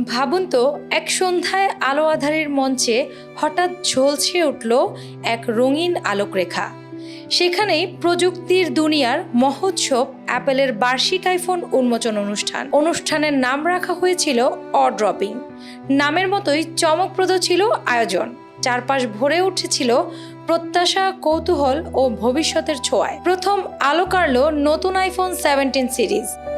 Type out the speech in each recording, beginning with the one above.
ভাবুন তো, এক সন্ধ্যায় আলো আধারের মঞ্চে হঠাৎ ঝলসে উঠল এক রঙিন আলোকরেখা। সেখানেই প্রযুক্তির দুনিয়ার মহোৎসব অ্যাপেলের বার্ষিক আইফোন উন্মোচন অনুষ্ঠান। অনুষ্ঠানের নাম রাখা হয়েছিল অ ড্রপিং নামের মতোই চমকপ্রদ ছিল আয়োজন। চারপাশ ভরে উঠেছিল প্রত্যাশা, কৌতূহল ও ভবিষ্যতের ছোঁয়ায়। প্রথম আলো কাড়ল নতুন আইফোন সেভেন্টিন সিরিজ।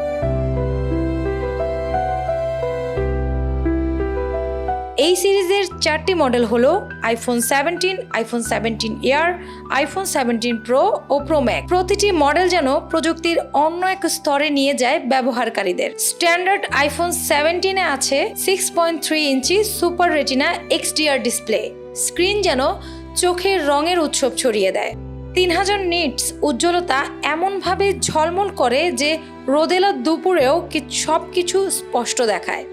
এই সিরিজের চারটি মডেল হলো iPhone seventeen iPhone seventeen Air iPhone seventeen Pro ও প্রো ম্যাক প্রতিটি মডেল যেন প্রযুক্তির অন্য এক স্তরে নিয়ে যায় ব্যবহারকারীদের। স্ট্যান্ডার্ড আইফোন সেভেন্টিনে আছে six point three inch super Retina XDR display screen যেন চোখের রঙের উৎসব ছড়িয়ে দেয়। তিন হাজার নিটস উজ্জ্বলতা এমনভাবে ঝলমল করে যে রোদেলা দুপুরেও সব কিছু স্পষ্ট দেখায়।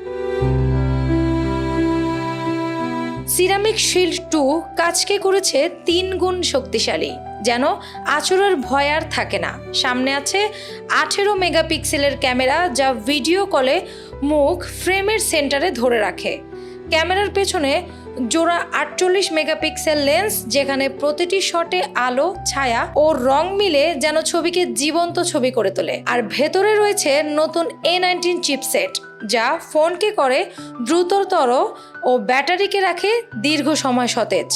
সিরামিক শিল্ড টু কাজকে করেছে তিন গুণ শক্তিশালী, যেন আচরের ভয় আর থাকে না। সামনে আছে আঠেরো মেগাপিক্সেলের ক্যামেরা যা ভিডিও কলে মুখ ফ্রেমের সেন্টারে ধরে রাখে। ক্যামেরার পেছনে জোড়া আটচল্লিশ মেগাপিক্সেল লেন্স, যেখানে প্রতিটি শটে আলো, ছায়া ও রং মিলে যেন ছবিকে জীবন্ত ছবি করে তোলে। আর ভেতরে রয়েছে নতুন এ নাইনটিন চিপসেট, যা ফোনকে করে দ্রুততর ও ব্যাটারিকে রাখে দীর্ঘ সময় সতেজ।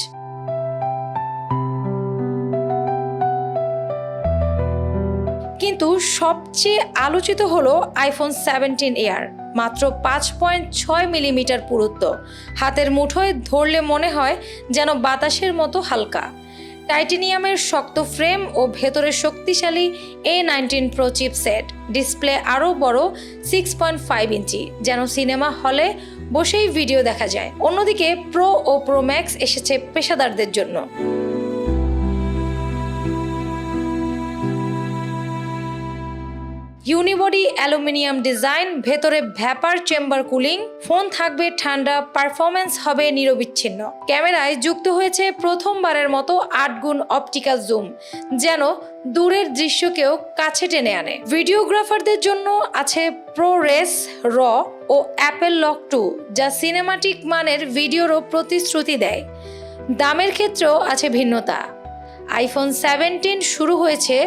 কিন্তু সবচেয়ে আলোচিত হলো আইফোন সেভেন্টিন এয়ার। মাত্র পাঁচ পয়েন্ট ছয় মিলিমিটার পুরুত্ব। হাতের মুঠোয় ধরলে মনে হয় যেন বাতাসের মতো হালকা। টাইটেনিয়ামের শক্ত ফ্রেম ও ভেতরে শক্তিশালী A nineteen Pro chip set display আরও বড় সিক্স পয়েন্ট ফাইভ ইঞ্চি। যেন সিনেমা হলে বসেই ভিডিও দেখা যায়। অন্যদিকে প্রো ও প্রো ম্যাক্স এসেছে পেশাদারদের জন্য। ইউনিবডি অ্যালুমিনিয়াম ডিজাইন, ভেতরে ভ্যাপার চেম্বার কুলিং, ফোন থাকবে ঠান্ডা পারফরমেন্স হবে নিরবিচ্ছিন্ন। ক্যামেরায় যুক্ত হয়েছে প্রথমবারের মতো আট গুণ অপটিক্যাল জুম, যেন দূরের দৃশ্যকেও কাছে টেনে আনে। ভিডিওগ্রাফারদের জন্য আছে প্রো রেস র ও অ্যাপেল লক টু যা সিনেমাটিক মানের ভিডিওরও প্রতিশ্রুতি দেয়। দামের ক্ষেত্রেও আছে ভিন্নতা। আইফোন সেভেন্টিন শুরু হয়েছে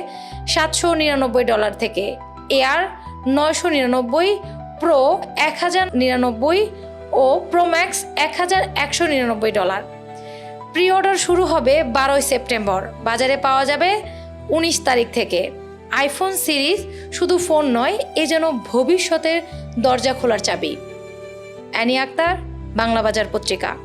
সাতশো নিরানব্বই ডলার থেকে। এয়ার নয়শো নিরানব্বই প্রো এক হাজার নিরানব্বই ও প্রো ম্যাক্স এক হাজার একশো নিরানব্বই ডলার। প্রি অর্ডার শুরু হবে বারোই সেপ্টেম্বর। বাজারে পাওয়া যাবে উনিশ তারিখ থেকে। আইফোন সিরিজ শুধু ফোন নয়, এ যেন ভবিষ্যতের দরজা খোলার চাবি। অ্যানি আক্তার, বাংলা বাজার পত্রিকা।